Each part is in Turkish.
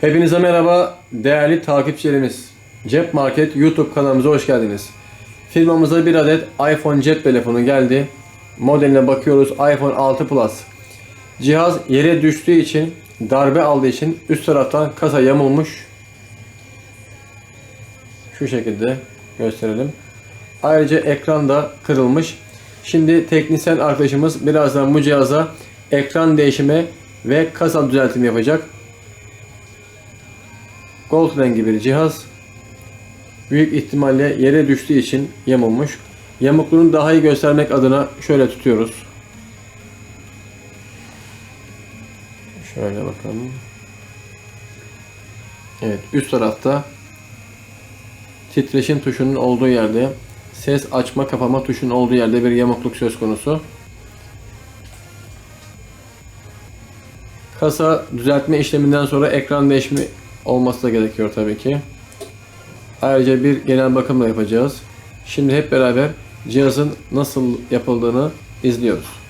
Hepinize merhaba değerli takipçilerimiz. Cep Market YouTube kanalımıza hoş geldiniz. Firmamıza bir adet iPhone cep telefonu geldi. Modeline bakıyoruz iPhone 6 Plus. Cihaz yere düştüğü için darbe aldığı için üst taraftan kasa yamulmuş. Şu şekilde gösterelim. Ayrıca ekran da kırılmış. Şimdi teknisyen arkadaşımız birazdan bu cihaza ekran değişimi ve kasa düzeltimi yapacak. Gold rengi bir cihaz. Büyük ihtimalle yere düştüğü için yamulmuş. Yamukluğunu daha iyi göstermek adına şöyle tutuyoruz. Şöyle bakalım. Evet üst tarafta titreşim tuşunun olduğu yerde ses açma kapama tuşunun olduğu yerde bir yamukluk söz konusu. Kasa düzeltme işleminden sonra ekran değişimi olması da gerekiyor tabii ki. Ayrıca bir genel bakım da yapacağız. Şimdi hep beraber cihazın nasıl yapıldığını izliyoruz.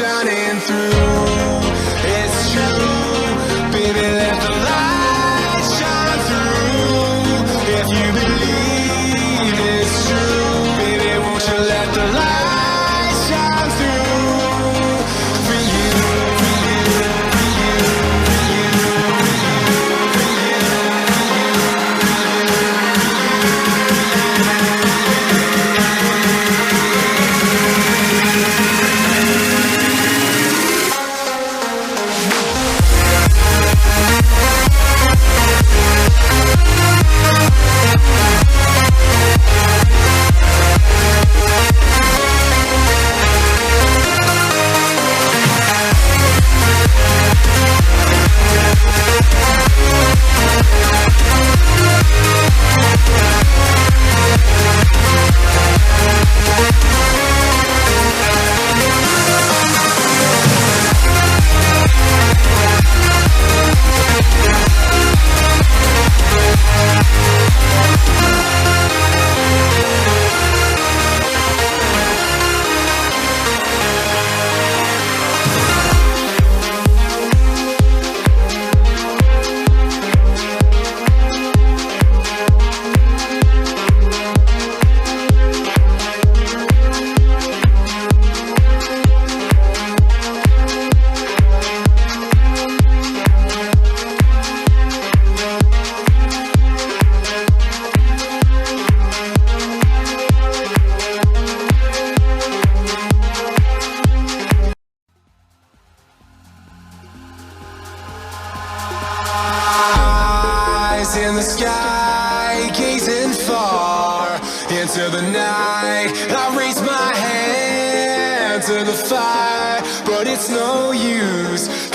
Shining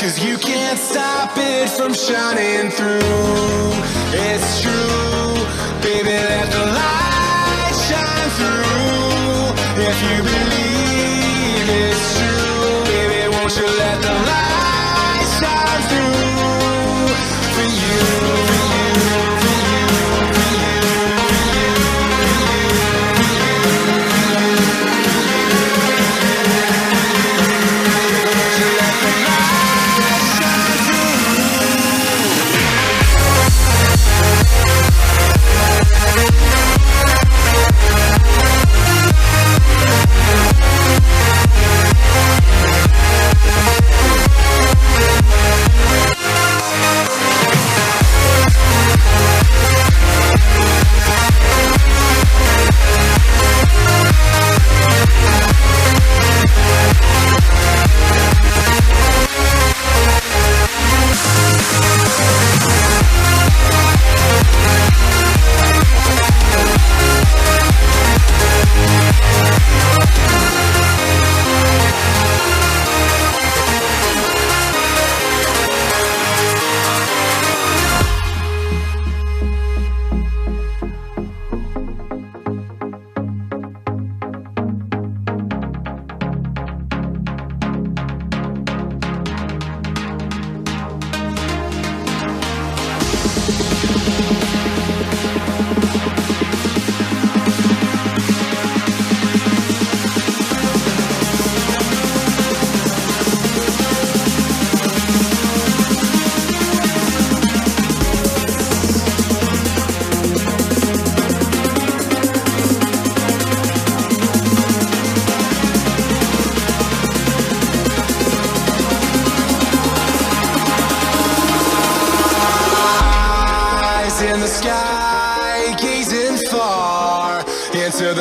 cause you can't stop it from shining through. It's true, baby, let the light shine through. If you believe it's true, baby, won't you let the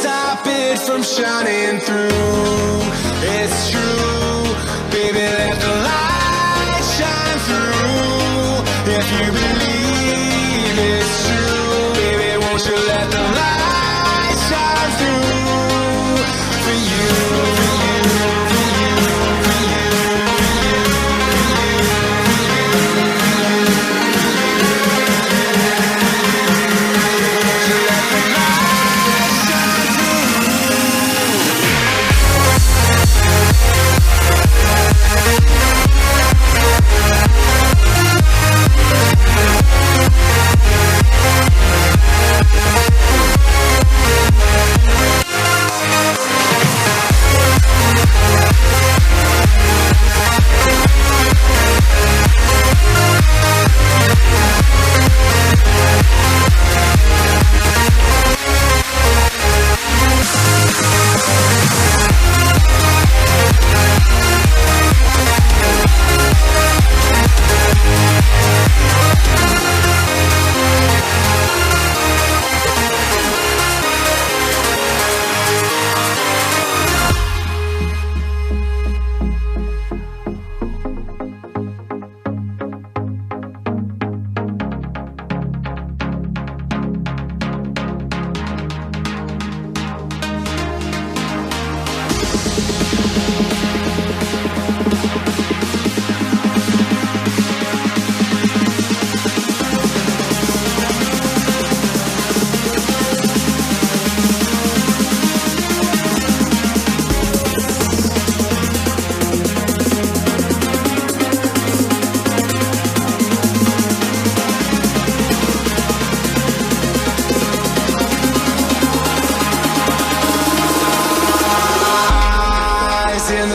stop it from shining through. It's true, baby, let the light shine through. If you believe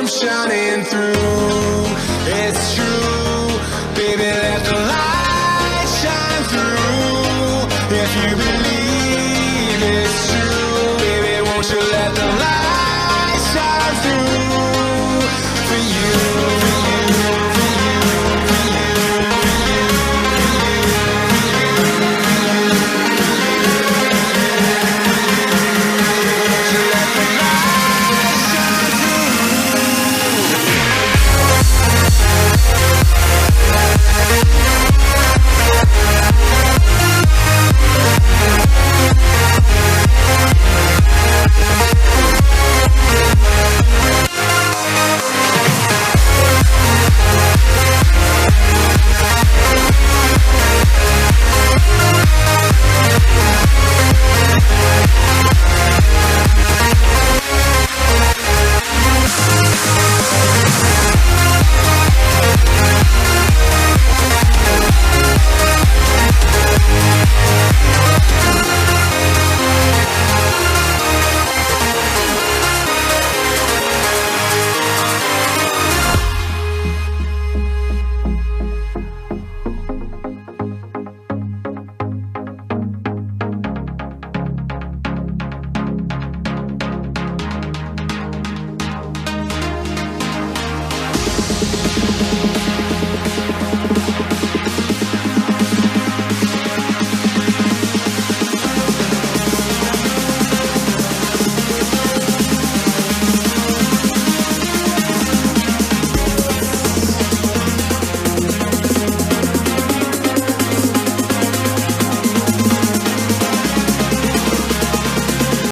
I'm shining through. It's true, baby, let the light shine through.